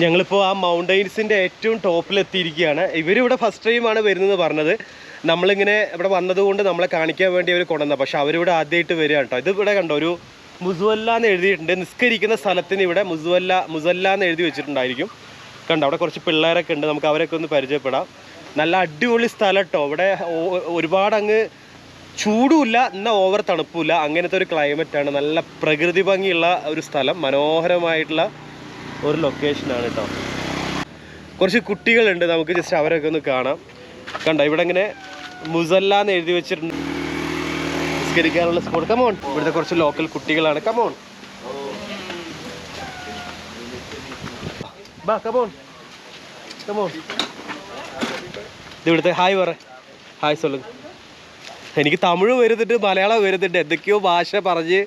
ഞങ്ങളിപ്പോൾ ആ മൗണ്ടൈൻസിന്റെ ഏറ്റവും ടോപ്പിലെത്തിയിരിക്കുകയാണ്. ഇവരിവിടെ ഫസ്റ്റ് ടൈമാണ് വരുന്നത് പറഞ്ഞത്. നമ്മളിങ്ങനെ ഇവിടെ വന്നതുകൊണ്ട് നമ്മളെ കാണിക്കാൻ വേണ്ടി അവർ കൊണ്ടുവന്ന പക്ഷെ അവരിവിടെ ആദ്യമായിട്ട് വരികയാണ് കേട്ടോ. ഇത് ഇവിടെ കണ്ടോ ഒരു മുസുവല്ല എന്ന് എഴുതിയിട്ടുണ്ട്. നിസ്കരിക്കുന്ന സ്ഥലത്തിന് ഇവിടെ മുസുവല്ല മുസല്ല എന്ന് എഴുതി വെച്ചിട്ടുണ്ടായിരിക്കും. കണ്ടോ അവിടെ കുറച്ച് പിള്ളേരൊക്കെ ഉണ്ട്. നമുക്ക് അവരൊക്കെ ഒന്ന് പരിചയപ്പെടാം. നല്ല അടിപൊളി സ്ഥലം കേട്ടോ. ഇവിടെ ഒരുപാട് അങ്ങ് ചൂടുമില്ല എന്നാൽ ഓവർ തണുപ്പില്ല അങ്ങനത്തെ ഒരു ക്ലൈമറ്റാണ് നല്ല പ്രകൃതി ഭംഗിയുള്ള ഒരു സ്ഥലം. മനോഹരമായിട്ടുള്ള ഒരു ലൊക്കേഷനാണ് കേട്ടോ കുറച്ച് കുട്ടികളുണ്ട്. നമുക്ക് ജസ്റ്റ് അവരൊക്കെ ഒന്ന് കാണാം. കണ്ടോ ഇവിടെ ഇങ്ങനെ മുസല്ല എന്ന് എഴുതി വെച്ചിട്ടുണ്ട്. നിസ്കരിക്കാനുള്ള സ്പോട്ട് കമോൺ ഇവിടുത്തെ കുറച്ച് ലോക്കൽ കുട്ടികളാണ്. കമോൺ ബാ കമോൺ കമോൺ ഇവിടുത്തെ ഹായ് പറ. ഹായ് സൊല്ലുங்க എനിക്ക് തമിഴ് വരുന്നുണ്ട് മലയാളം വരുന്നുണ്ട്. എന്തൊക്കെയോ ഭാഷ പറഞ്ഞ്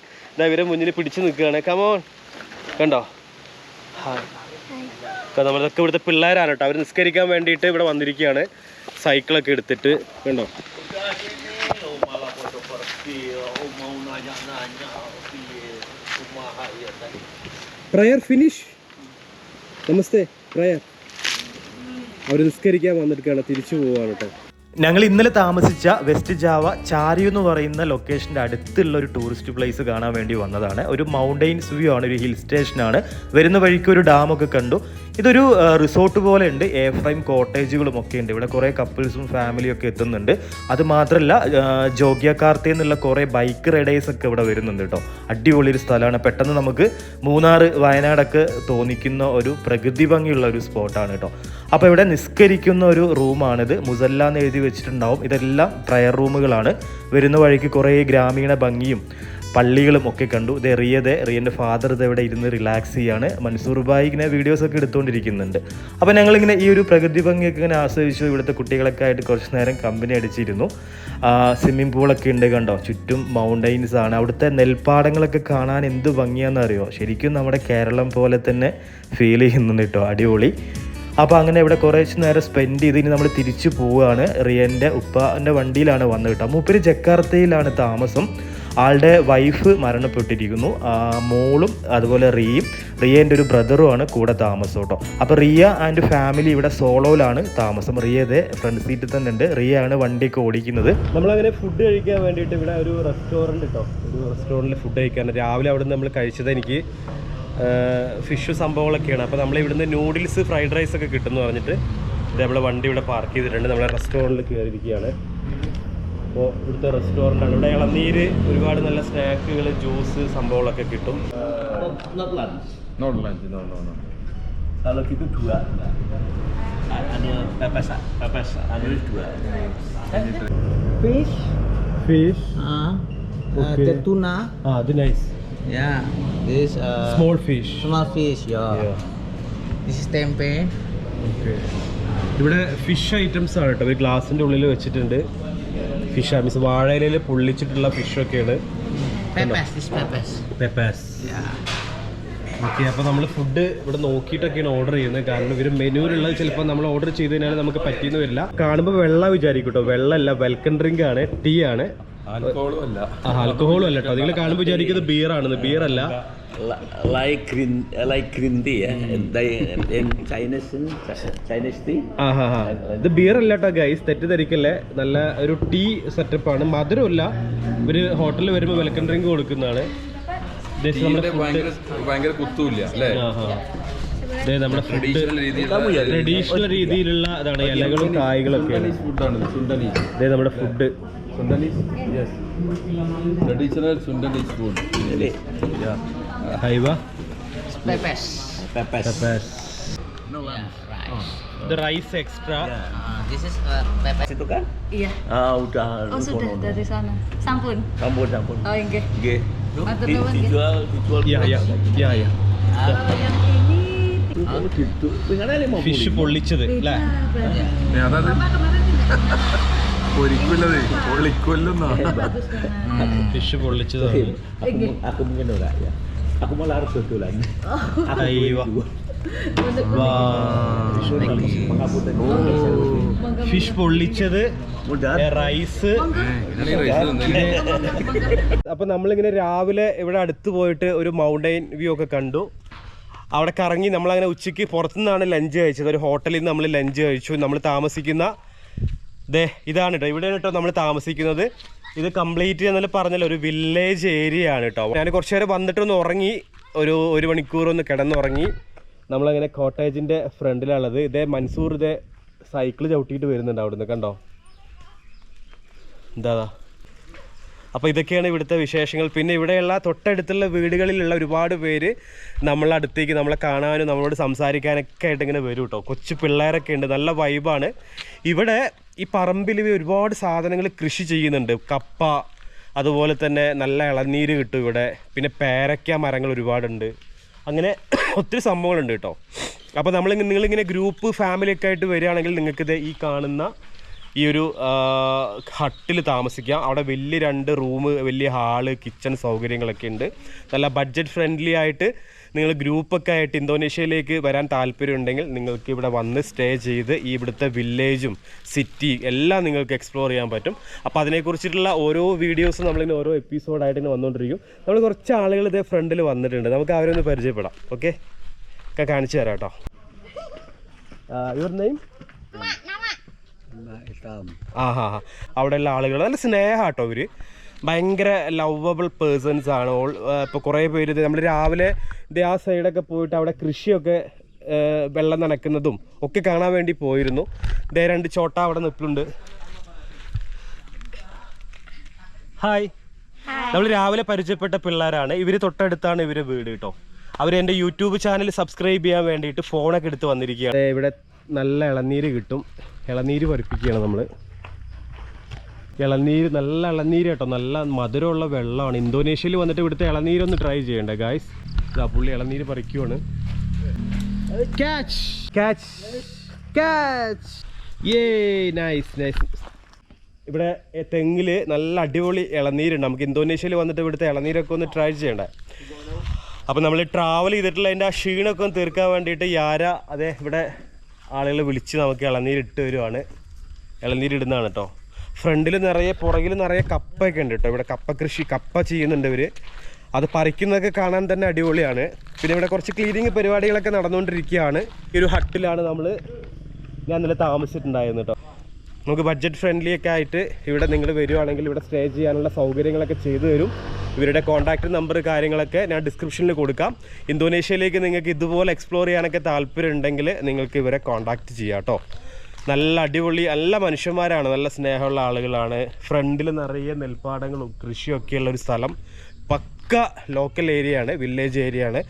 ഇവരെ മുന്നിൽ പിടിച്ചു നിൽക്കുകയാണ്. കമോൺ കണ്ടോ? നമ്മളതൊക്കെ ഇവിടുത്തെ പിള്ളേരാണ് കേട്ടോ. അവർ നിസ്കരിക്കാൻ വേണ്ടിയിട്ട് ഇവിടെ വന്നിരിക്കുകയാണ്. സൈക്കിളൊക്കെ എടുത്തിട്ട്. കണ്ടോ? പ്രയർ ഫിനിഷ് നമസ്തേ പ്രയർ അവർ നിസ്കരിക്കാൻ വന്നിരിക്കുകയാണ് തിരിച്ചു പോവാണ് കേട്ടോ. ഞങ്ങൾ ഇന്നലെ താമസിച്ച വെസ്റ്റ് ജാവ ചാരി എന്ന് പറയുന്ന ലൊക്കേഷന്റെ അടുത്തുള്ള ഒരു ടൂറിസ്റ്റ് പ്ലേസ് കാണാൻ വേണ്ടി വന്നതാണ്. ഒരു മൗണ്ടെയിൻസ് വ്യൂ ആണ് ഒരു ഹിൽ സ്റ്റേഷനാണ് വരുന്ന വഴിക്ക് ഒരു ഡാമൊക്കെ കണ്ടു. ഇതൊരു റിസോർട്ട് പോലെ ഉണ്ട്. എ ഫ്രൈം കോട്ടേജുകളും ഒക്കെ ഉണ്ട്. ഇവിടെ കുറേ കപ്പിൾസും ഫാമിലിയും ഒക്കെ എത്തുന്നുണ്ട്. അത് മാത്രമല്ല ജോഗ്യാകാർത്തി എന്നുള്ള കുറേ ബൈക്ക് റൈഡേഴ്സ് ഒക്കെ ഇവിടെ വരുന്നുണ്ട് കേട്ടോ. അടിപൊളി ഒരു സ്ഥലമാണ്. പെട്ടെന്ന് നമുക്ക് മൂന്നാർ വയനാടൊക്കെ തോന്നിക്കുന്ന ഒരു പ്രകൃതി ഭംഗിയുള്ള ഒരു സ്പോട്ടാണ് കേട്ടോ. അപ്പോൾ ഇവിടെ നിസ്കരിക്കുന്ന ഒരു റൂമാണിത്. മുസല്ല എന്ന് എഴുതി വെച്ചിട്ടുണ്ടാവും. ഇതെല്ലാം ട്രയർ റൂമുകളാണ് വരുന്ന വഴിക്ക് കുറേ ഗ്രാമീണ ഭംഗിയും പള്ളികളും ഒക്കെ കണ്ടു. ഇത് റിയതെ റിയന്റെ ഫാദർ ഇത് ഇവിടെ ഇരുന്ന് റിലാക്സ് ചെയ്യാണ്. മൻസൂർ ഭായി ഇങ്ങനെ വീഡിയോസ് ഒക്കെ എടുത്തുകൊണ്ടിരിക്കുന്നുണ്ട് അപ്പോൾ ഞങ്ങളിങ്ങനെ ഈ ഒരു പ്രകൃതി ഭംഗിയൊക്കെ ഇങ്ങനെ ആസ്വദിച്ചു. ഇവിടുത്തെ കുട്ടികളൊക്കെ ആയിട്ട് കുറച്ച് നേരം കമ്പനി അടിച്ചിരുന്നു. സ്വിമ്മിംഗ് പൂളൊക്കെ ഉണ്ട് കണ്ടോ? ചുറ്റും മൗണ്ടൈൻസ് ആണ്. അവിടുത്തെ നെൽപ്പാടങ്ങളൊക്കെ കാണാൻ എന്ത് ഭംഗിയാണെന്നറിയോ ശരിക്കും നമ്മുടെ കേരളം പോലെ തന്നെ ഫീൽ ചെയ്യുന്നുണ്ട് കേട്ടോ. അടിപൊളി. അപ്പോൾ അങ്ങനെ ഇവിടെ കുറേ നേരം സ്പെൻഡ് ചെയ്ത് ഇനി നമ്മൾ തിരിച്ചു പോവുകയാണ് റിയന്റെ ഉപ്പാന്റെ വണ്ടിയിലാണ് വന്നത് കേട്ടോ. മൂപ്പര് ജക്കാർത്തയിലാണ് താമസം. ആളുടെ വൈഫ് മരണപ്പെട്ടിരിക്കുന്നു. മോളും അതുപോലെ റിയയും. റിയേന്റെ ഒരു ബ്രദറുമാണ് കൂടെ താമസം കേട്ടോ. അപ്പോൾ റിയ ആൻഡ് ഫാമിലി ഇവിടെ സോളോയിലാണ് താമസം. റിയതെ ഫ്രണ്ട് സീറ്റിൽ തന്നെ ഉണ്ട് റിയ ആണ് വണ്ടിയൊക്കെ ഓടിക്കുന്നത്. നമ്മളങ്ങനെ ഫുഡ് കഴിക്കാൻ വേണ്ടിയിട്ട് ഇവിടെ ഒരു റെസ്റ്റോറന്റ് കേട്ടോ ഒരു റെസ്റ്റോറന്റിൽ ഫുഡ് കഴിക്കാൻ രാവിലെ അവിടെ നമ്മൾ കഴിച്ചത് എനിക്ക് ഫിഷ് സംഭവങ്ങളൊക്കെയാണ്. അപ്പോൾ നമ്മൾ ഇവിടുന്ന് നൂഡിൽസ് ഫ്രൈഡ് റൈസ് ഒക്കെ കിട്ടുമെന്ന് പറഞ്ഞിട്ട് ഇത് നമ്മളെ വണ്ടി ഇവിടെ പാർക്ക് ചെയ്തിട്ടുണ്ട്. നമ്മളെ റെസ്റ്റോറന്റിൽ കയറിയിരിക്കുകയാണ് അപ്പോൾ ഇവിടുത്തെ റെസ്റ്റോറന്റ് ആണ്. ഇവിടെ ഇളനീര് ഒരുപാട് നല്ല സ്നാക്കുകൾ ജ്യൂസ് സംഭവങ്ങളൊക്കെ കിട്ടും. ഇവിടെ ഫിഷ് ഐറ്റംസ് ആണ് കേട്ടോ. ഒരു ഗ്ലാസിന്റെ ഉള്ളിൽ വെച്ചിട്ടുണ്ട്. ഫിഷ് മീൻസ് വാഴയിലയിൽ പൊള്ളിച്ചിട്ടുള്ള ഫിഷൊക്കെയാണ് പെപ്പാസ് ഓക്കെ അപ്പോൾ നമ്മൾ ഫുഡ് ഇവിടെ നോക്കിയിട്ടൊക്കെയാണ് ഓർഡർ ചെയ്യുന്നത്. കാരണം ഇവർ മെനുവിലുള്ളത് ചിലപ്പോൾ നമ്മൾ ഓർഡർ ചെയ്ത് കഴിഞ്ഞാൽ നമുക്ക് പറ്റിയെന്ന് വരില്ല. കാണുമ്പോൾ വെള്ളം വിചാരിക്കും കേട്ടോ വെള്ളമല്ല വെൽക്കം ഡ്രിങ്ക് ആണ് ടീ ആണ്. ആൽക്കഹോളും അല്ല. ആൽക്കഹോളും അല്ല കേട്ടോ നിങ്ങൾ കാണുമ്പോൾ വിചാരിക്കുന്നത് ബിയർ ആണെന്ന്. ബിയർ അല്ല. Like green, like green tea ya. Dari in Chinese ini, Chinese tea. ആ ഹാ ഹാ. ഇത് ബിയർ അല്ല കേട്ടോ ഗൈസ് തെറ്റിദ്ധരിക്കല്ലേ? നല്ല ഒരു ടീ സെറ്റപ്പാണ് മധുരമില്ല ഇവർ ഹോട്ടലിൽ വരുമ്പോൾ വെൽക്കം ഡ്രിങ്ക് കൊടുക്കുന്നതാണ്. ഭയങ്കര കുത്തുമില്ല അല്ലേ? നമ്മുടെ ഫുഡ് ട്രഡീഷണൽ രീതിയിലുള്ള അതാണ് ഇലകളും കായ്കളൊക്കെയാണ്. ഫുഡാണ് സുണ്ടനീസ് ഇതേ. നമ്മുടെ food traditional Sundanese food Ini ഹൈവ pepes pepes. no yeah, rice ഇത് rice extra uh, this is uh, pepes Itu kan? Iya. Ah, udah. Oh sudah dari sana. Sampun. Sampun, sampun. Oh enggak. Oke. Matur Di, nuwun, nggih. dijual, dijual. യാ യാ യാ യാ Kalau yang ini Kalau gitu, pengennya lima puluh. Fish പൊള്ളിച്ചത് അല്ലേ beda berarti. അതാണ് Mama kemarin tidak. പൊരിക്കുള്ളത് പൊള്ളിക്കൊല്ലുന്നാ Bagus banget. Fish പൊള്ളിച്ചതാണ് Aku, ya. Aku malah harus betulan. Aku Ayo. dua. Fish rice rice അപ്പൊ നമ്മളിങ്ങനെ രാവിലെ ഇവിടെ അടുത്ത് പോയിട്ട് ഒരു മൗണ്ടൈൻ വ്യൂ ഒക്കെ കണ്ടു. അവിടെ കറങ്ങി നമ്മളങ്ങനെ ഉച്ചയ്ക്ക് പുറത്തുനിന്നാണ് ലഞ്ച് കഴിച്ചത്. ഒരു ഹോട്ടലിൽ നിന്ന് നമ്മൾ ലഞ്ച് കഴിച്ചു. നമ്മൾ താമസിക്കുന്ന ദേ ഇതാണ് കേട്ടോ ഇവിടെയാണ് കേട്ടോ നമ്മൾ താമസിക്കുന്നത്. ഇത് കംപ്ലീറ്റ് എന്നാലും പറഞ്ഞല്ലോ ഒരു വില്ലേജ് ഏരിയ ആണ് കേട്ടോ ഞാൻ കുറച്ച് നേരം വന്നിട്ടൊന്ന് ഉറങ്ങി ഒരു ഒരു മണിക്കൂർ ഒന്ന് കിടന്നുറങ്ങി. നമ്മളങ്ങനെ കോട്ടേജിന്റെ ഫ്രണ്ടിലുള്ളത് ഇതേ മൻസൂർ ഇതേ സൈക്കിൾ ചവിട്ടിയിട്ട് വരുന്നുണ്ട് അവിടുന്ന് കണ്ടോ? എന്താ അപ്പോൾ ഇതൊക്കെയാണ് ഇവിടുത്തെ വിശേഷങ്ങൾ. പിന്നെ ഇവിടെയുള്ള തൊട്ടടുത്തുള്ള വീടുകളിലുള്ള ഒരുപാട് പേര് നമ്മളെ അടുത്തേക്ക് നമ്മളെ കാണാനും നമ്മളോട് സംസാരിക്കാനൊക്കെ ആയിട്ട് ഇങ്ങനെ വരും കേട്ടോ കൊച്ചു പിള്ളേരൊക്കെ ഉണ്ട് നല്ല വൈബാണ് ഇവിടെ ഈ പറമ്പിൽ ഒരുപാട് സാധനങ്ങൾ കൃഷി ചെയ്യുന്നുണ്ട്. കപ്പ അതുപോലെ തന്നെ നല്ല ഇളനീര് കിട്ടും ഇവിടെ. പിന്നെ പേരയ്ക്ക മരങ്ങൾ ഒരുപാടുണ്ട്. അങ്ങനെ ഒത്തിരി സംഭവങ്ങളുണ്ട് കേട്ടോ. അപ്പോൾ നമ്മൾ നിങ്ങളിങ്ങനെ ഗ്രൂപ്പ് ഫാമിലി ഒക്കെ ആയിട്ട് വരികയാണെങ്കിൽ നിങ്ങൾക്കിത് ഈ കാണുന്ന ഈ ഒരു ഹട്ടിൽ താമസിക്കാം. അവിടെ വലിയ രണ്ട് റൂം വലിയ ഹാൾ കിച്ചൺ സൗകര്യങ്ങളൊക്കെ ഉണ്ട്. നല്ല ബഡ്ജറ്റ് ഫ്രണ്ട്ലി ആയിട്ട് നിങ്ങൾ ഗ്രൂപ്പൊക്കെ ആയിട്ട് ഇന്തോനേഷ്യയിലേക്ക് വരാൻ താല്പര്യം ഉണ്ടെങ്കിൽ നിങ്ങൾക്ക് ഇവിടെ വന്ന് സ്റ്റേ ചെയ്ത് ഈ ഇവിടുത്തെ വില്ലേജും സിറ്റി എല്ലാം നിങ്ങൾക്ക് എക്സ്പ്ലോർ ചെയ്യാൻ പറ്റും. അപ്പോൾ അതിനെക്കുറിച്ചിട്ടുള്ള ഓരോ വീഡിയോസും നമ്മളിങ്ങനെ ഓരോ എപ്പിസോഡായിട്ട് ഇങ്ങനെ വന്നുകൊണ്ടിരിക്കും നമ്മൾ കുറച്ച് ആളുകൾ ഇതേ ഫ്രണ്ടിൽ വന്നിട്ടുണ്ട്. നമുക്ക് അവരെ ഒന്ന് പരിചയപ്പെടാം. ഓക്കെ ഒക്കെ കാണിച്ചു തരാം കേട്ടോ. യുവർ നെയിം ആ ഹാ ഹാ അവിടെയുള്ള ആളുകൾ നല്ല സ്നേഹമാട്ടോ ഇവർ ഭയങ്കര ലവബിൾ പേഴ്സൺസ് ആണ്. ഓൾ ഇപ്പോൾ കുറേ പേര് നമ്മൾ രാവിലെ ദേ ആ സൈഡൊക്കെ പോയിട്ട് അവിടെ കൃഷിയൊക്കെ വെള്ളം നനക്കുന്നതും ഒക്കെ കാണാൻ വേണ്ടി പോയിരുന്നു. ഇതേ രണ്ട് ചോട്ട അവിടെ നിൽപ്പുണ്ട് ഹായ് നമ്മൾ രാവിലെ പരിചയപ്പെട്ട പിള്ളേരാണ്. ഇവർ തൊട്ടടുത്താണ് ഇവരെ വീട് കേട്ടോ അവർ എന്റെ യൂട്യൂബ് ചാനൽ സബ്സ്ക്രൈബ് ചെയ്യാൻ വേണ്ടിയിട്ട് ഫോണൊക്കെ എടുത്ത് വന്നിരിക്കുകയാണ്. ഇവിടെ നല്ല ഇളനീര് കിട്ടും. ഇളനീര് പറിപ്പിക്കുകയാണ് നമ്മൾ ഇളനീര് നല്ല ഇളനീര് കേട്ടോ. നല്ല മധുരമുള്ള വെള്ളമാണ്. ഇന്തോനേഷ്യയിൽ വന്നിട്ട് ഇവിടുത്തെ ഇളനീരൊന്ന് ട്രൈ ചെയ്യണ്ടേ ഗായ്സ് ഇതാ പുള്ളി ഇളനീര് പറിക്കുവാണ്. ക്യാച്ച് ക്യാച്ച് ക്യാച്ച് ഏ നൈസ് നൈസ് ഇവിടെ തെങ്ങിൽ തെങ്ങിൽ നല്ല അടിപൊളി ഇളനീരുണ്ട്. നമുക്ക് ഇന്തോനേഷ്യയിൽ വന്നിട്ട് ഇവിടുത്തെ ഇളനീരൊക്കെ ഒന്ന് ട്രൈ ചെയ്യണ്ടേ. അപ്പം നമ്മൾ ട്രാവൽ ചെയ്തിട്ടുള്ള അതിന്റെ ആ ക്ഷീണമൊക്കെ ഒന്ന് തീർക്കാൻ വേണ്ടിയിട്ട് യാര അതെ ഇവിടെ ആളുകൾ വിളിച്ച് നമുക്ക് ഇളനീരിട്ട് വരുവാണ് ഇളനീരിടുന്നതാണ് കേട്ടോ ഫ്രണ്ടിൽ നിറയെ പുറകിൽ നിറയെ കപ്പയൊക്കെ ഉണ്ട് കേട്ടോ. ഇവിടെ കപ്പ കൃഷി കപ്പ ചെയ്യുന്നുണ്ട് ഇവർ അത് പറിക്കുന്നതൊക്കെ കാണാൻ തന്നെ അടിപൊളിയാണ്. പിന്നെ ഇവിടെ കുറച്ച് ക്ലീനിങ് പരിപാടികളൊക്കെ നടന്നുകൊണ്ടിരിക്കുകയാണ്. ഈ ഒരു ഹട്ടിലാണ് നമ്മൾ ഞാൻ ഇന്നലെ താമസിച്ചിട്ടുണ്ടായിരുന്നു കേട്ടോ. നമുക്ക് ബഡ്ജറ്റ് ഫ്രണ്ട്ലി ഒക്കെ ആയിട്ട് ഇവിടെ നിങ്ങൾ വരുവാണെങ്കിൽ ഇവിടെ സ്റ്റേ ചെയ്യാനുള്ള സൗകര്യങ്ങളൊക്കെ ചെയ്തു തരും. ഇവരുടെ കോൺടാക്റ്റ് നമ്പർ കാര്യങ്ങളൊക്കെ ഞാൻ ഡിസ്ക്രിപ്ഷനിൽ കൊടുക്കാം. ഇന്തോനേഷ്യയിലേക്ക് നിങ്ങൾക്ക് ഇതുപോലെ എക്സ്പ്ലോർ ചെയ്യാനൊക്കെ താല്പര്യം ഉണ്ടെങ്കിൽ നിങ്ങൾക്ക് ഇവരെ കോൺടാക്റ്റ് ചെയ്യാം കേട്ടോ. നല്ല അടിപൊളി നല്ല മനുഷ്യന്മാരാണ് നല്ല സ്നേഹമുള്ള ആളുകളാണ്. ഫ്രണ്ടിൽ നിറയെ നെൽപ്പാടങ്ങളും കൃഷിയൊക്കെയുള്ള ഒരു സ്ഥലം. പക്ക ലോക്കൽ ഏരിയ ആണ് വില്ലേജ് ഏരിയ ആണ്.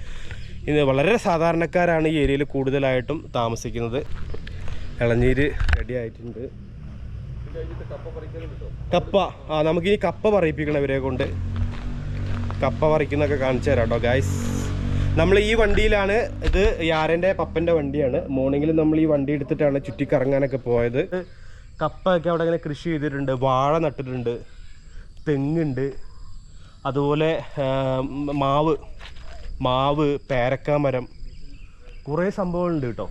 ഇത് വളരെ സാധാരണക്കാരാണ് ഈ ഏരിയയിൽ കൂടുതലായിട്ടും താമസിക്കുന്നത്. ഇളനീര് റെഡി ആയിട്ടുണ്ട്. കപ്പ. ആ നമുക്കിനി കപ്പ പറയിപ്പിക്കണം ഇവരെ കൊണ്ട്. കപ്പ പറിക്കുന്നൊക്കെ കാണിച്ചു തരാം കേട്ടോ ഗായ്സ് നമ്മൾ ഈ വണ്ടിയിലാണ് ഇത് യാരന്റെ പപ്പന്റെ വണ്ടിയാണ്. മോർണിംഗിൽ നമ്മൾ ഈ വണ്ടി എടുത്തിട്ടാണ് ചുറ്റി കറങ്ങാനൊക്കെ പോയത്. കപ്പ ഒക്കെ അവിടെ ഇങ്ങനെ കൃഷി ചെയ്തിട്ടുണ്ട്. വാഴ നട്ടിട്ടുണ്ട്. തെങ്ങുണ്ട്. അതുപോലെ മാവ്. മാവ് പേരക്ക മരം. കുറേ സംഭവങ്ങളുണ്ട് കേട്ടോ.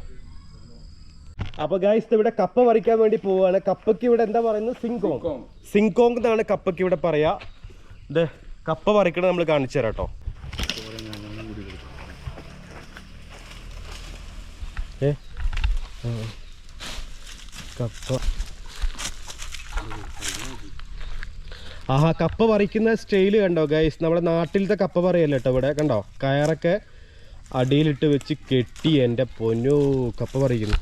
അപ്പൊ ഗായ്സ് ഇവിടെ കപ്പ പറിക്കാൻ വേണ്ടി പോവുകയാണ് കപ്പയ്ക്ക് ഇവിടെ എന്താ പറയുന്നത്? സിങ്കോങ് സിങ്കോങ് എന്നാണ് കപ്പയ്ക്ക് ഇവിടെ പറയാ. ഇത് കപ്പ പറിക്കണത് നമ്മൾ കാണിച്ചു തരാം കേട്ടോ. ഏ. കപ്പ ആഹാ കപ്പ പറിക്കുന്ന സ്റ്റൈൽ കണ്ടോ ഗൈസ് നമ്മുടെ നാട്ടിലത്തെ കപ്പ പറയല്ലോ കേട്ടോ ഇവിടെ? കണ്ടോ? കയറൊക്കെ അടിയിലിട്ട് വെച്ച് കെട്ടി എന്റെ പൊന്നു കപ്പ പറിക്കുന്നു.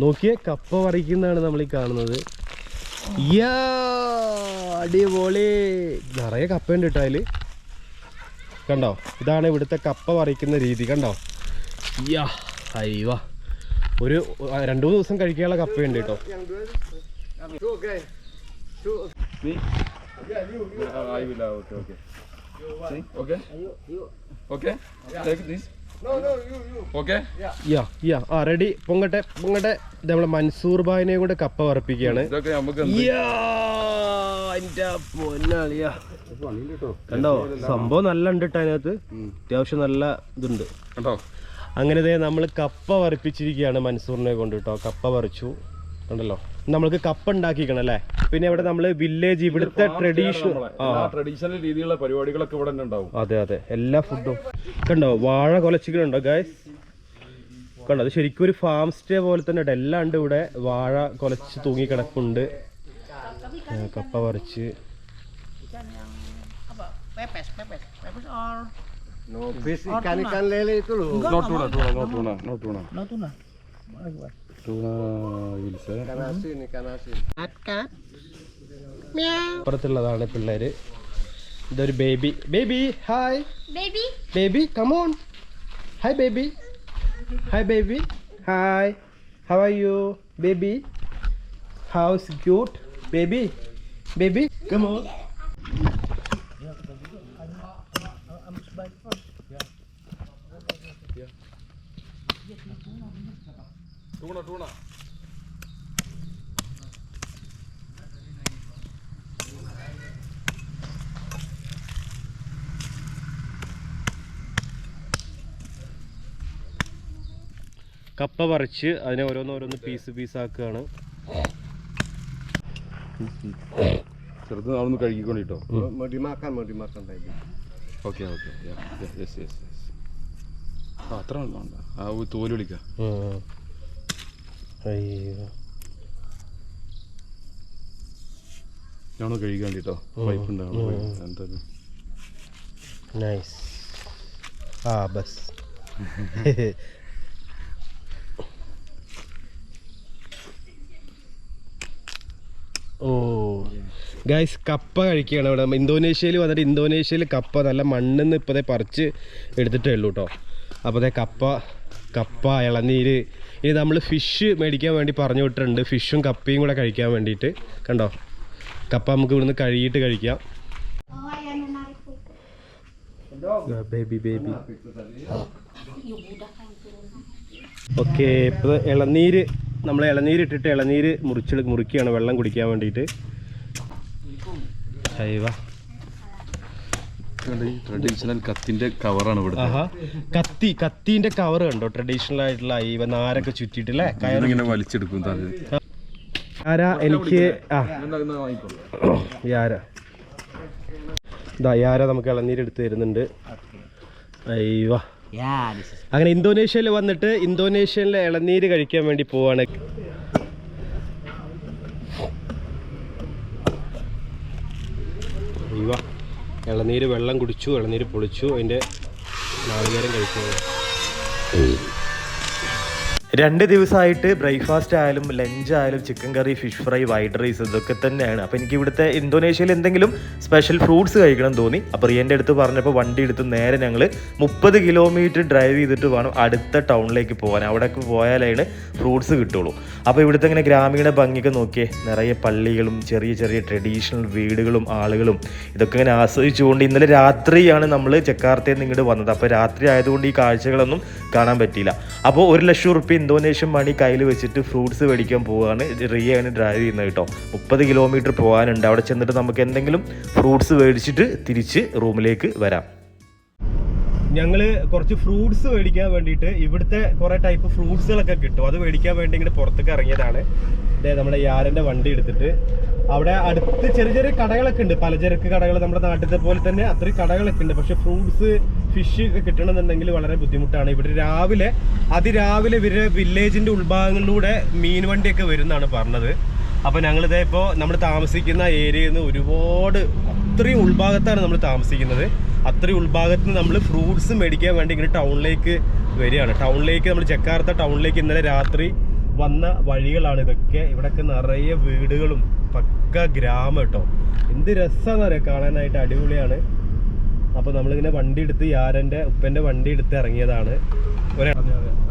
നോക്കിയേ കപ്പ പറിക്കുന്നതാണ് നമ്മൾ ഈ കാണുന്നത്. അടിപൊളി. നിറയെ കപ്പയുണ്ട് കേട്ടോ അതിൽ കണ്ടോ? ഇതാണ് ഇവിടുത്തെ കപ്പ പറിക്കുന്ന രീതി കണ്ടോ? യാ അയ്യ ഒരു രണ്ടു മൂന്ന് ദിവസം കഴിക്കാനുള്ള കപ്പയുണ്ട് കേട്ടോ. Okay okay okay okay yeah yeah ആ റെഡി പൊങ്ങട്ടെ പൊങ്ങട്ടെ. ഇത് നമ്മളെ മൻസൂർ ബായിനെ കൂടെ കപ്പ വറപ്പിക്കുകയാണ്. ഇതൊക്കെ നമുക്ക് എന്ത് യാ, എന്റെ പൊന്നാളിയാ. കണ്ടോ? സംഭവം നല്ല ഉണ്ട് കേട്ടോ അതിനകത്ത് അത്യാവശ്യം നല്ല ഇതുണ്ട്. കണ്ടോ? അങ്ങനെ ദേ നമ്മൾ കപ്പ വറപ്പിച്ചിരിക്കുകയാണ് മൻസൂറിനെ കൊണ്ട് കേട്ടോ കപ്പ വറച്ചു. കണ്ടല്ലോ നമ്മൾക്ക് കപ്പ് ഉണ്ടാക്കിക്കണം അല്ലേ? പിന്നെ ഇവിടെ നമ്മൾ വില്ലേജ് ഇവിടുത്തെ ട്രഡീഷണൽ ട്രഡീഷണൽ രീതിയിലുള്ള പരിപാടികളൊക്കെ ഇവിടെ ഉണ്ടാവും. അതെ അതെ. എല്ലാ ഫുഡും കണ്ടോ വാഴ കൊലച്ചിക്കണുണ്ടോ ഗായ്സ് കണ്ടോ അത് ശരിക്കും ഒരു ഫാം സ്റ്റേ പോലെ തന്നെ ഉണ്ട്. എല്ലാം ഉണ്ട് ഇവിടെ. വാഴ കൊലച്ച് തൂങ്ങി കിടക്കുന്നുണ്ട് കപ്പ പറിച്ച്. Tuna tuna not tuna not tuna no tuna? Tuna വിൽസേ അപ്പുറത്തുള്ളതാണ് പിള്ളേര്. ഇതൊരു baby. Baby hi. Baby. Baby come on hi baby. Hi baby. Hi how are you baby? How's cute baby. Baby. Come on tuna tuna കപ്പ പറിച്ച് അതിനെ ഓരോന്നോരോന്ന് piece piece ആക്കുകയാണ്. ചെറുത് നാളൊന്ന് കഴുകിക്കൊണ്ടിട്ടോ? മടിമാക്കാൻ മടിമാക്കാൻ okay okay. Yes yes yes ആ അത്ര വേണ്ട ആ ഒരു തോൽ വിളിക്കാം. അയ്യോ. ഞങ്ങൾ കഴുകാൻ കേട്ടോ പൈപ്പ് നൈസ് ആ ബസ്. ഓ. ഗൈസ് കപ്പ കഴിക്കുകയാണ് ഇവിടെ. ഇന്തോനേഷ്യയിൽ വന്നിട്ട് ഇന്തോനേഷ്യയിൽ കപ്പ നല്ല മണ്ണിൽ നിന്ന് ഇപ്പോഴത്തെ പറിച്ച് എടുത്തിട്ടേ ഉള്ളൂ കേട്ടോ അപ്പോഴത്തെ കപ്പ കപ്പ ഇളനീര് ഇനി നമ്മൾ ഫിഷ് മേടിക്കാൻ വേണ്ടി പറഞ്ഞു വിട്ടിട്ടുണ്ട്. ഫിഷും കപ്പയും കൂടെ കഴിക്കാൻ വേണ്ടിയിട്ട്. കണ്ടോ? കപ്പ നമുക്ക് ഇവിടുന്ന് കഴുകിയിട്ട് കഴിക്കാം. ബേബി ബേബി ഓക്കെ ഇപ്പോൾ ഇളനീര് നമ്മൾ ഇളനീര് ഇട്ടിട്ട് ഇളനീര് മുറിച്ചെടു മുറിക്കുകയാണ് വെള്ളം കുടിക്കാൻ വേണ്ടിയിട്ട്. അയ്യവ ട്രഡീഷണൽ കത്തിന്റെ കവറാണ് ഇവിടെ കത്തി കത്തിന്റെ കവർ കണ്ടോ? ട്രഡീഷണൽ ആയിട്ടുള്ള ഈ നാരൊക്കെ ചുറ്റിട്ടില്ലേ വലിച്ചെടുക്കും എനിക്ക് ആ. യാര? ഇതാ യാര നമുക്ക് ഇളനീര് എടുത്ത് തരുന്നുണ്ട്. അയ്യോ. അങ്ങനെ ഇന്തോനേഷ്യയിൽ വന്നിട്ട് ഇന്തോനേഷ്യയിലെ ഇളനീര് കഴിക്കാൻ വേണ്ടി പോവാണ്. ഇളനീര് വെള്ളം കുടിച്ചു ഇളനീര് പൊളിച്ചു അതിന്റെ നാളികേരം കഴിച്ചു രണ്ട് ദിവസമായിട്ട് ബ്രേക്ക്ഫാസ്റ്റ് ആയാലും ലഞ്ച് ആയാലും chicken curry fish fry white rice ഇതൊക്കെ തന്നെയാണ്. അപ്പോൾ എനിക്ക് ഇവിടുത്തെ ഇന്തോനേഷ്യയിൽ എന്തെങ്കിലും സ്പെഷ്യൽ ഫ്രൂട്ട്സ് കഴിക്കണം തോന്നി. അപ്പോൾ റിയന്റെ അടുത്ത് പറഞ്ഞപ്പോൾ വണ്ടി എടുത്ത് നേരെ ഞങ്ങൾ മുപ്പത് കിലോമീറ്റർ ഡ്രൈവ് ചെയ്തിട്ട് വേണം അടുത്ത ടൗണിലേക്ക് പോകാൻ. അവിടേക്ക് പോയാലാണ് ഫ്രൂട്ട്സ് കിട്ടുള്ളൂ. അപ്പോൾ ഇവിടുത്തെ ഇങ്ങനെ ഗ്രാമീണ ഭംഗിയൊക്കെ നോക്കിയേ. നിറയെ പള്ളികളും ചെറിയ ചെറിയ ട്രഡീഷണൽ വീടുകളും ആളുകളും ഇതൊക്കെ ഇങ്ങനെ ആസ്വദിച്ചുകൊണ്ട് ഇന്നലെ രാത്രിയാണ് നമ്മൾ ജക്കാർത്തയിൽ നിന്ന് ഇങ്ങോട്ട് വന്നത്. അപ്പോൾ രാത്രി ആയതുകൊണ്ട് ഈ കാഴ്ചകളൊന്നും കാണാൻ പറ്റിയില്ല. അപ്പോൾ ഒരു ലക്ഷം റുപ്യ ഇന്തോനേഷ്യൻ മണി കയ്യിൽ വെച്ചിട്ട് ഫ്രൂട്ട്സ് മേടിക്കാൻ പോവുകയാണ് റിയയാണ് ഡ്രൈവ് ചെയ്യുന്നത് കേട്ടോ. മുപ്പത് കിലോമീറ്റർ പോകാനുണ്ട്. അവിടെ ചെന്നിട്ട് നമുക്ക് എന്തെങ്കിലും ഫ്രൂട്ട്സ് മേടിച്ചിട്ട് തിരിച്ച് റൂമിലേക്ക് വരാം. ഞങ്ങൾ കുറച്ച് ഫ്രൂട്ട്സ് മേടിക്കാൻ വേണ്ടിയിട്ട് ഇവിടുത്തെ കുറേ ടൈപ്പ് ഫ്രൂട്ട്സുകളൊക്കെ കിട്ടും. അത് മേടിക്കാൻ വേണ്ടി ഇങ്ങനെ പുറത്തേക്ക് ഇറങ്ങിയതാണ്. നമ്മുടെ യാരന്റെ വണ്ടി എടുത്തിട്ട്. അവിടെ അടുത്ത് ചെറിയ ചെറിയ കടകളൊക്കെ ഉണ്ട്. പലചരക്ക് കടകൾ നമ്മുടെ നാട്ടിലത്തെ പോലെ തന്നെ അത്രയും കടകളൊക്കെ ഉണ്ട്. പക്ഷെ ഫ്രൂട്ട്സ് ഫിഷ് ഒക്കെ കിട്ടണമെന്നുണ്ടെങ്കിൽ വളരെ ബുദ്ധിമുട്ടാണ്. ഇവിടെ രാവിലെ അതിരാവിലെ ഇവരുടെ വില്ലേജിന്റെ ഉൾഭാഗങ്ങളിലൂടെ മീൻ വണ്ടിയൊക്കെ വരുന്നാണ് പറഞ്ഞത്. അപ്പൊ ഞങ്ങളിതേ ഇപ്പോൾ നമ്മൾ താമസിക്കുന്ന ഏരിയയിൽ നിന്ന് ഒരുപാട് അത്രയും ഉൾഭാഗത്താണ് നമ്മൾ താമസിക്കുന്നത്. അത്രയും ഉൾഭാഗത്ത് നിന്ന് നമ്മൾ ഫ്രൂട്ട്സ് മേടിക്കാൻ വേണ്ടി ഇങ്ങനെ ടൗണിലേക്ക് വരികയാണ്. ടൗണിലേക്ക് നമ്മൾ ജക്കാർത്ത ടൗണിലേക്ക് ഇന്നലെ രാത്രി വന്ന വഴികളാണ് ഇതൊക്കെ. ഇവിടൊക്കെ നിറയെ വീടുകളും പക്ക ഗ്രാമം കേട്ടോ. എന്ത് രസമാണെന്ന് അറിയാം കാണാനായിട്ട് അടിപൊളിയാണ്. അപ്പൊ നമ്മളിങ്ങനെ വണ്ടി എടുത്ത് യാരന്റെ ഉപ്പന്റെ വണ്ടി എടുത്ത് ഇറങ്ങിയതാണ്.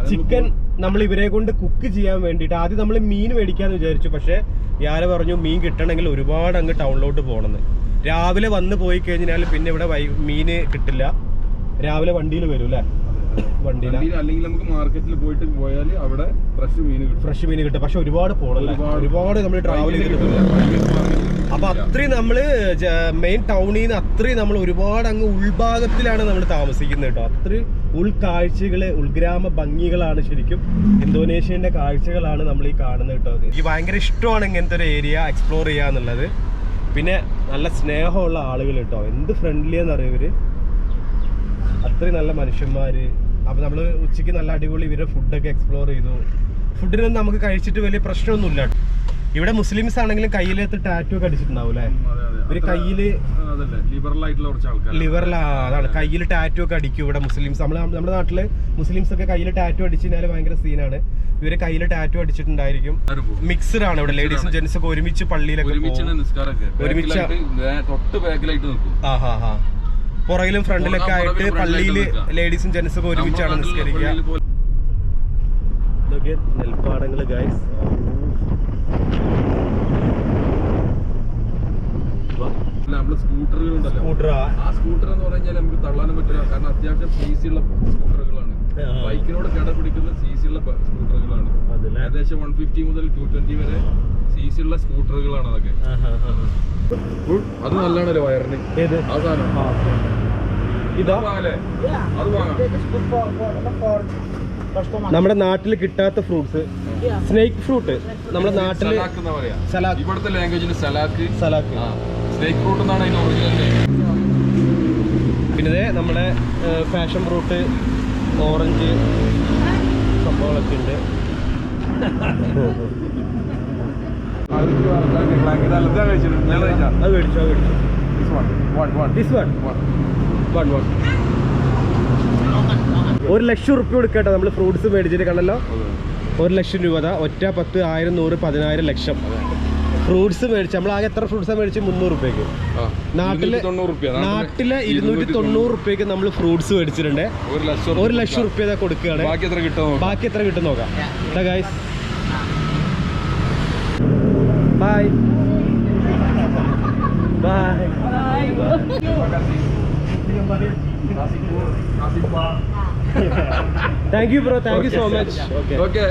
ചിക്കൻ നമ്മൾ ഇവരെ കൊണ്ട് കുക്ക് ചെയ്യാൻ വേണ്ടിയിട്ട് ആദ്യം നമ്മൾ മീൻ മേടിക്കാന്ന് വിചാരിച്ചു. പക്ഷേ യാര പറഞ്ഞു മീൻ കിട്ടണമെങ്കിൽ ഒരുപാട് അങ്ങ് ടൗണിലോട്ട് പോകണമെന്ന്. രാവിലെ വന്ന് പോയി കഴിഞ്ഞാൽ പിന്നെ ഇവിടെ വൈ മീന് കിട്ടില്ല. രാവിലെ വണ്ടിയിൽ വരും അല്ലേ? വണ്ടിയിൽ അല്ലെങ്കിൽ നമുക്ക് മാർക്കറ്റിൽ പോയിട്ട് പോയാൽ അവിടെ ഫ്രഷ് മീൻ കിട്ടും. ഫ്രഷ് മീൻ കിട്ടും. പക്ഷെ ഒരുപാട് പോണല്ലേ ഒരുപാട്. നമ്മൾ ട്രാവൽ ചെയ്തിട്ടുണ്ട് അപ്പൊ അത്രയും നമ്മൾ മെയിൻ ടൗണിൽ നിന്ന് അത്രയും നമ്മൾ ഒരുപാട് അങ്ങ് ഉൾഭാഗത്തിലാണ് നമ്മൾ താമസിക്കുന്നത് കേട്ടോ. അത്രയും ഉൾക്കാഴ്ചകൾ ഉൾഗ്രാമ ഭംഗികളാണ് ശരിക്കും ഇന്തോനേഷ്യന്റെ കാഴ്ചകളാണ് നമ്മൾ ഈ കാണുന്നത് കേട്ടോ. എനിക്ക് ഭയങ്കര ഇഷ്ടമാണ് ഇങ്ങനത്തെ ഒരു ഏരിയ എക്സ്പ്ലോർ ചെയ്യാന്നുള്ളത്. പിന്നെ നല്ല സ്നേഹമുള്ള ആളുകൾ കേട്ടോ. എന്ത് ഫ്രണ്ട്ലി എന്നറിയാം ഇവർ? അത്രയും നല്ല മനുഷ്യന്മാര്. അപ്പോൾ നമ്മൾ ഉച്ചയ്ക്ക് നല്ല അടിപൊളി ഇവരുടെ ഫുഡൊക്കെ എക്സ്പ്ലോർ ചെയ്തു. ഫുഡിനൊന്നും നമുക്ക് കഴിച്ചിട്ട് വലിയ പ്രശ്നമൊന്നുമില്ല. ഇവിടെ മുസ്ലിംസ് ആണെങ്കിലും കയ്യിലേത്ത് ടാറ്റു ഒക്കെ അടിച്ചിട്ടുണ്ടാവും അല്ലേ? ഇവർ കയ്യിൽ ആയിട്ടുള്ള കുറച്ച് ആൾക്കാർ ലിവറിലാ അതാണ് കയ്യിൽ ടാറ്റു ഒക്കെ അടിക്കും ഇവിടെ മുസ്ലിംസ്. നമ്മൾ നമ്മുടെ നാട്ടിൽ മുസ്ലിംസ് ഒക്കെ കയ്യിൽ ടാറ്റു അടിച്ചു കഴിഞ്ഞാൽ ഭയങ്കര സീനാണ്. ഇവർ കയ്യിൽ ടാറ്റു അടിച്ചിട്ടുണ്ടായിരിക്കും. മിക്സഡ് ആണ് ഇവിടെ ലേഡീസും ജെന്റ്സും ഒക്കെ ഒരുമിച്ച് പള്ളിയിലൊക്കെ ഒരുമിച്ച് പോകും. നിസ്കാരമൊക്കെ. ഒരുമിച്ച- ബാക്കിലായിട്ട് നേ- തൊട്ട് ബാക്കിലായിട്ട് നിൽക്കും ആ ഹാ ഹാ. പുറകിലും ഫ്രണ്ടിലൊക്കെ ആയിട്ട് പള്ളിയിൽ. ലേഡീസും ജെന്റ്സും ഒക്കെ ഒരുമിച്ചാണ് നിസ്കരിക്കുക. നെൽപ്പാടങ്ങൾ ഗൈസ് നമ്മൾ സ്കൂട്ടറുകൾ ഉണ്ടല്ലോ ആ സ്കൂട്ടർ എന്ന് പറഞ്ഞാൽ നമുക്ക് തള്ളാനും പറ്റില്ല കാരണം അത്യാവശ്യം സി സി ഉള്ള സ്കൂട്ടറുകളാണ് ബൈക്കിനോട് കിട പിടിക്കുന്ന സി സി ഉള്ള സ്കൂട്ടറുകളാണ് ഏകദേശം വൺ ഫിഫ്റ്റി മുതൽ ടു ട്വന്റി വരെ സി സി ഉള്ള സ്കൂട്ടറുകളാണ് അതൊക്കെ അത് നല്ലതാണല്ലോ വയറിന്. ഏത്? ആ സാധനം. ഇതാ? അത് വാങ്ങാം. നമ്മുടെ നാട്ടിൽ കിട്ടാത്ത ഫ്രൂട്ട്സ്. Snake fruit. നമ്മുടെ നാട്ടിൽ ഇവിടുത്തെ ലാംഗ്വേജിന് സലാക്ക്. സലാക്ക്. സ്നേക്ക് ഫ്രൂട്ട് എന്നാണ് അതിന് ഒറിജിനൽ പിന്നെ ഇതേ നമ്മുടെ ഫാഷൻ ഫ്രൂട്ട് ഓറഞ്ച് സംഭവങ്ങളൊക്കെ ഉണ്ട്. അത് മേടിച്ചു അത് മേടിച്ചു. ഒരു ലക്ഷം റുപ്യ കൊടുക്കട്ടെ നമ്മൾ ഫ്രൂട്ട്സ് മേടിച്ചിട്ട് കണ്ടല്ലോ? ഒരു ലക്ഷം രൂപ ഒറ്റ പത്ത് ആയിരം നൂറ് പതിനായിരം ലക്ഷം. ഫ്രൂട്ട്സ് മേടിച്ചു നമ്മൾ ആകെ എത്ര ഫ്രൂട്ട്സാണ് മേടിച്ചു? മുന്നൂറ് റുപ്യക്ക്. നാട്ടിലെ നാട്ടിലെ ഇരുന്നൂറ്റി തൊണ്ണൂറ് റുപ്യക്ക് നമ്മൾ ഫ്രൂട്ട്സ് മേടിച്ചിട്ടുണ്ട്. ഒരു ലക്ഷം റുപ്യ. കൊടുക്കുകയാണ്. ബാക്കി എത്ര കിട്ടുമോ ബാക്കി എത്ര കിട്ടും നോക്കാം. Guys bye bye thank you bro thank you so much okay okay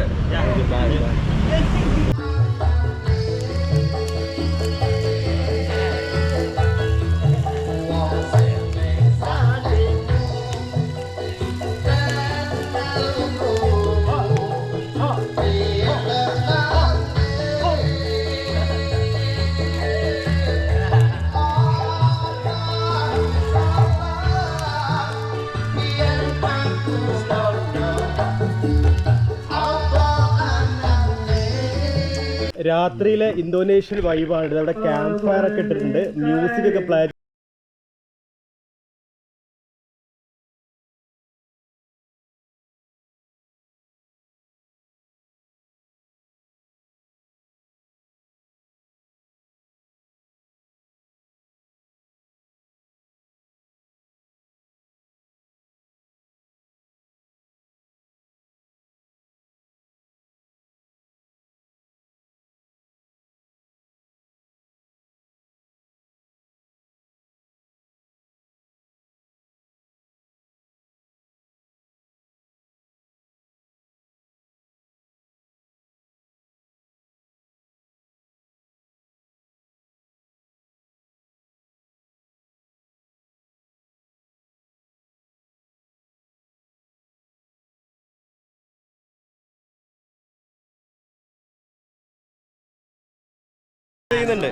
രാത്രിയിലെ ഇന്തോനേഷ്യൻ വൈബാണ് അവിടെ ക്യാമ്പ് ഫയർ ഒക്കെ ഇട്ടിട്ടുണ്ട്. മ്യൂസിക് ഒക്കെ പ്ലേ ചെയ്യുന്നുണ്ട്.